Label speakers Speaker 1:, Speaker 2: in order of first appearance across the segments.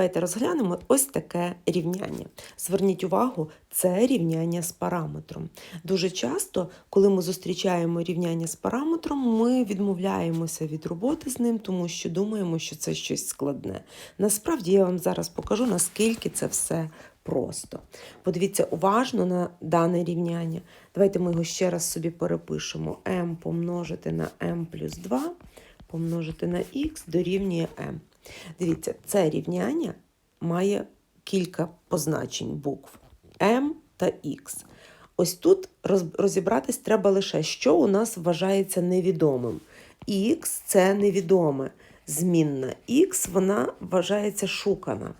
Speaker 1: Давайте розглянемо ось таке рівняння. Зверніть увагу, це рівняння з параметром. Дуже часто, коли ми зустрічаємо рівняння з параметром, ми відмовляємося від роботи з ним, тому що думаємо, що це щось складне. Насправді я вам зараз покажу, наскільки це все просто. Подивіться уважно на дане рівняння. Давайте ми його ще раз собі перепишемо. m помножити на m плюс 2 помножити на х дорівнює m. Дивіться, це рівняння має кілька позначень букв m та x. Ось тут розібратись треба лише, що у нас вважається невідомим. Х це невідоме. Змінна х вона вважається шукана.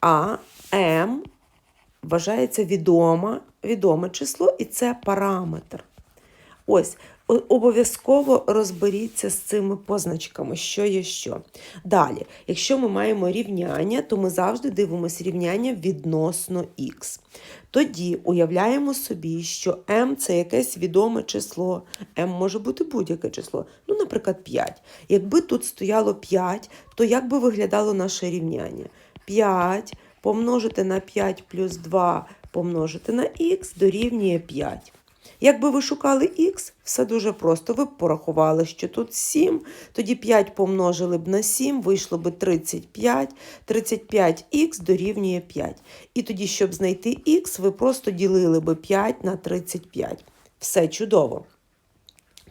Speaker 1: А m вважається відома, відоме число, і це параметр. Ось, обов'язково розберіться з цими позначками, що є що. Далі, якщо ми маємо рівняння, то ми завжди дивимося рівняння відносно х. Тоді уявляємо собі, що m це якесь відоме число. m може бути будь-яке число, ну, наприклад, 5. Якби тут стояло 5, то як би виглядало наше рівняння? 5 помножити на 5 плюс 2 помножити на х дорівнює 5. Якби ви шукали х, все дуже просто. Ви б порахували, що тут 7, тоді 5 помножили б на 7, вийшло б 35. 35х дорівнює 5. І тоді, щоб знайти х, ви просто ділили б 5 на 35. Все чудово.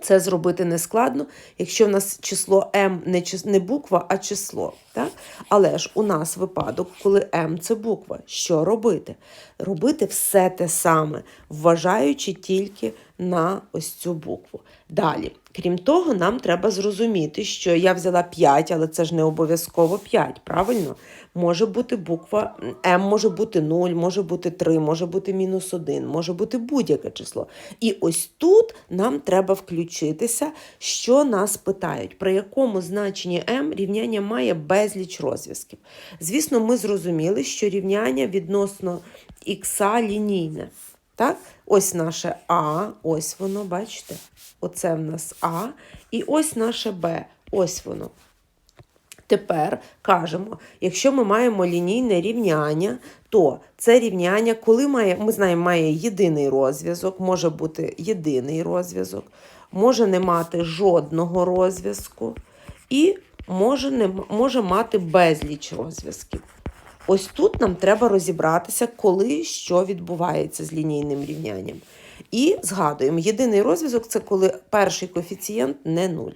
Speaker 1: Це зробити не складно, якщо в нас число М не, не буква, а число. Так? Але ж у нас випадок, коли М це буква. Що робити? Робити все те саме, вважаючи тільки на ось цю букву. Далі, крім того, нам треба зрозуміти, що я взяла 5, але це ж не обов'язково 5, правильно? Може бути буква m, може бути 0, може бути 3, може бути мінус 1, може бути будь-яке число. І ось тут нам треба включитися, що нас питають, при якому значенні m рівняння має безліч розв'язків. Звісно, ми зрозуміли, що рівняння відносно х лінійне. Так? Ось наше А, ось воно, бачите? Оце в нас А, і ось наше Б, ось воно. Тепер кажемо, якщо ми маємо лінійне рівняння, то це рівняння, коли має, ми знаємо, має єдиний розв'язок, може бути єдиний розв'язок, може не мати жодного розв'язку і може, не, може мати безліч розв'язків. Ось тут нам треба розібратися, коли що відбувається з лінійним рівнянням. І згадуємо, єдиний розв'язок це коли перший коефіцієнт не 0.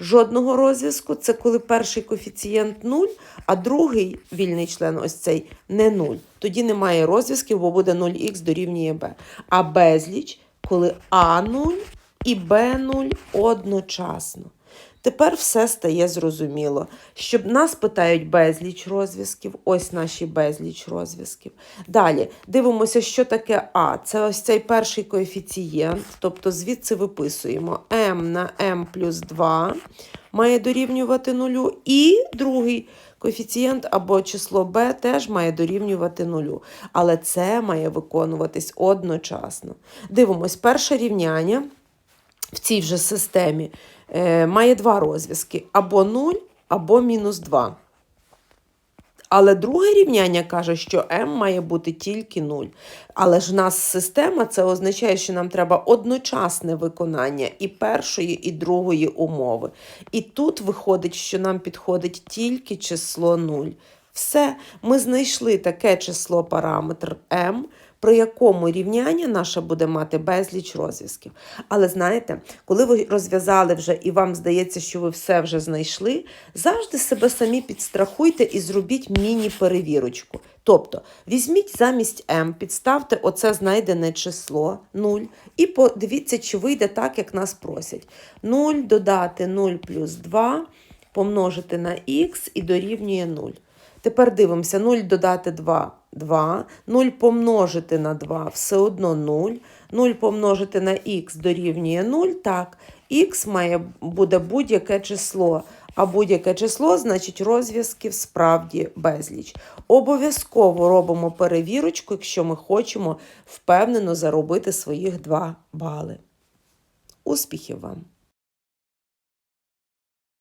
Speaker 1: Жодного розв'язку це коли перший коефіцієнт 0, а другий вільний член ось цей не 0. Тоді немає розв'язків, бо буде 0х дорівнює b. А безліч, коли А0 і Б0 одночасно. Тепер все стає зрозуміло. Щоб нас питають безліч розв'язків, ось наші безліч розв'язків. Далі дивимося, що таке А. Це ось цей перший коефіцієнт, тобто звідси виписуємо m на m плюс 2 має дорівнювати нулю, і другий коефіцієнт або число b теж має дорівнювати нулю. Але це має виконуватись одночасно. Дивимось, перше рівняння в цій вже системі має два розв'язки: або 0, або мінус 2. Але друге рівняння каже, що m має бути тільки 0. Але ж в нас система це означає, що нам треба одночасне виконання і першої, і другої умови. І тут виходить, що нам підходить тільки число 0. Все, ми знайшли таке число параметр m, при якому рівняння наше буде мати безліч розв'язків. Але знаєте, коли ви розв'язали вже і вам здається, що ви все вже знайшли, завжди себе самі підстрахуйте і зробіть міні-перевірочку. Тобто візьміть замість m, підставте оце знайдене число 0 і подивіться, чи вийде так, як нас просять. 0 додати 0 плюс 2 помножити на х і дорівнює 0. Тепер дивимося, 0 додати 2 2, 0 помножити на 2 все одно 0, 0 помножити на х дорівнює 0, так, х має буде будь-яке число, а будь-яке число значить розв'язків справді безліч. Обов'язково робимо перевірочку, якщо ми хочемо впевнено заробити своїх 2 бали. Успіхів вам!